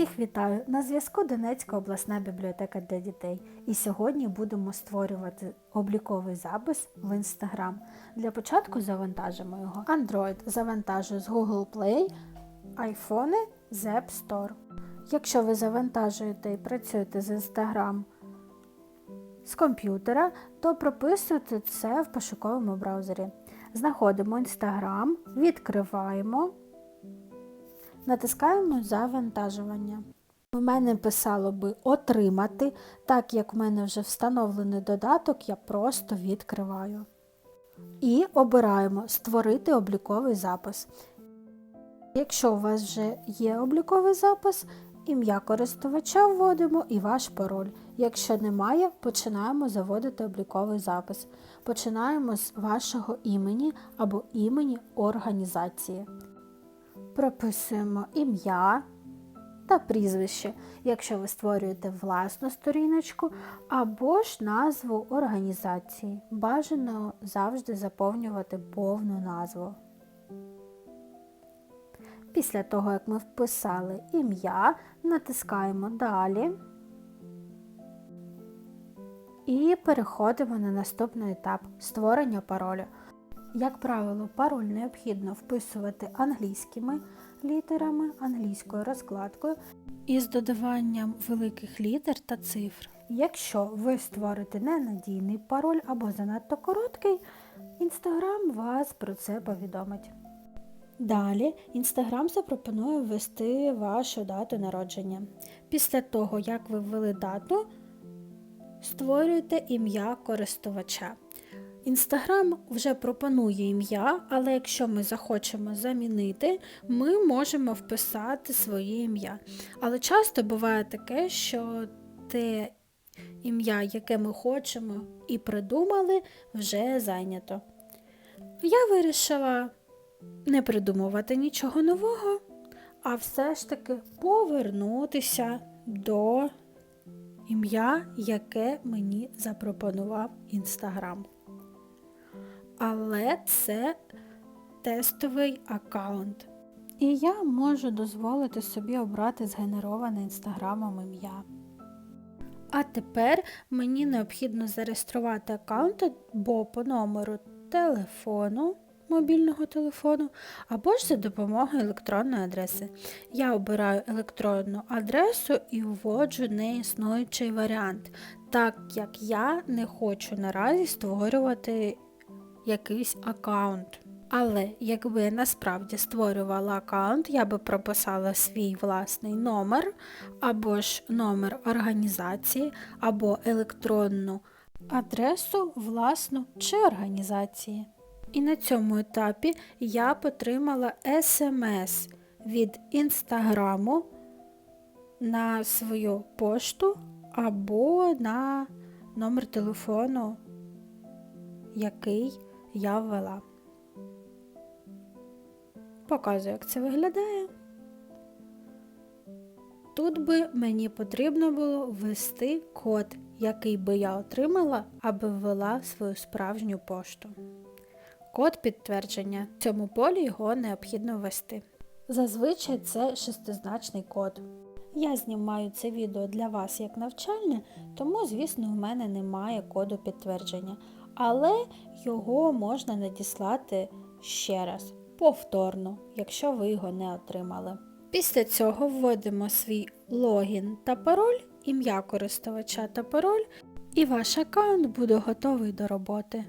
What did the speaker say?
Всіх вітаю! На зв'язку Донецька обласна бібліотека для дітей. І сьогодні будемо створювати обліковий запис в Instagram. Для початку завантажимо його. Android завантажую з Google Play, iPhone з App Store. Якщо ви завантажуєте і працюєте з Instagram з комп'ютера, то прописуйте це в пошуковому браузері. Знаходимо Instagram, відкриваємо. Натискаємо завантажування. У мене писало би отримати, так як в мене вже встановлений додаток, я просто відкриваю. І обираємо Створити обліковий запис. Якщо у вас вже є обліковий запис, ім'я користувача вводимо і ваш пароль. Якщо немає, починаємо заводити обліковий запис. Починаємо з вашого імені або імені організації. Прописуємо ім'я та прізвище, якщо ви створюєте власну сторіночку, або ж назву організації. Бажано завжди заповнювати повну назву. Після того, як ми вписали ім'я, натискаємо Далі і переходимо на наступний етап створення паролю. Як правило, пароль необхідно вписувати англійськими літерами, англійською розкладкою і з додаванням великих літер та цифр. Якщо ви створите ненадійний пароль або занадто короткий, Інстаграм вас про це повідомить. Далі Інстаграм запропонує ввести вашу дату народження. Після того, як ви ввели дату, створюєте ім'я користувача. Інстаграм вже пропонує ім'я, але якщо ми захочемо замінити, ми можемо вписати своє ім'я. Але часто буває таке, що те ім'я, яке ми хочемо і придумали, вже зайнято. Я вирішила не придумувати нічого нового, а все ж таки повернутися до ім'я, яке мені запропонував Інстаграм але це тестовий аккаунт. І я можу дозволити собі обрати згенероване інстаграмом ім'я. А тепер мені необхідно зареєструвати аккаунт або по номеру телефону, мобільного телефону, або ж за допомогою електронної адреси. Я обираю електронну адресу і вводжу неіснуючий варіант, так як я не хочу наразі створювати якийсь аккаунт. Але якби я насправді створювала аккаунт, я би прописала свій власний номер, або ж номер організації, або електронну адресу власну чи організації. І на цьому етапі я отримала смс від інстаграму на свою пошту або на номер телефону, який я ввела. Показую, як це виглядає. Тут би мені потрібно було ввести код, який би я отримала, аби ввела свою справжню пошту. Код підтвердження. В цьому полі його необхідно ввести. Зазвичай це шестизначний код. Я знімаю це відео для вас як навчальне, тому, звісно, у мене немає коду підтвердження але його можна надіслати ще раз, повторно, якщо ви його не отримали. Після цього вводимо свій логін та пароль, ім'я користувача та пароль, і ваш аккаунт буде готовий до роботи.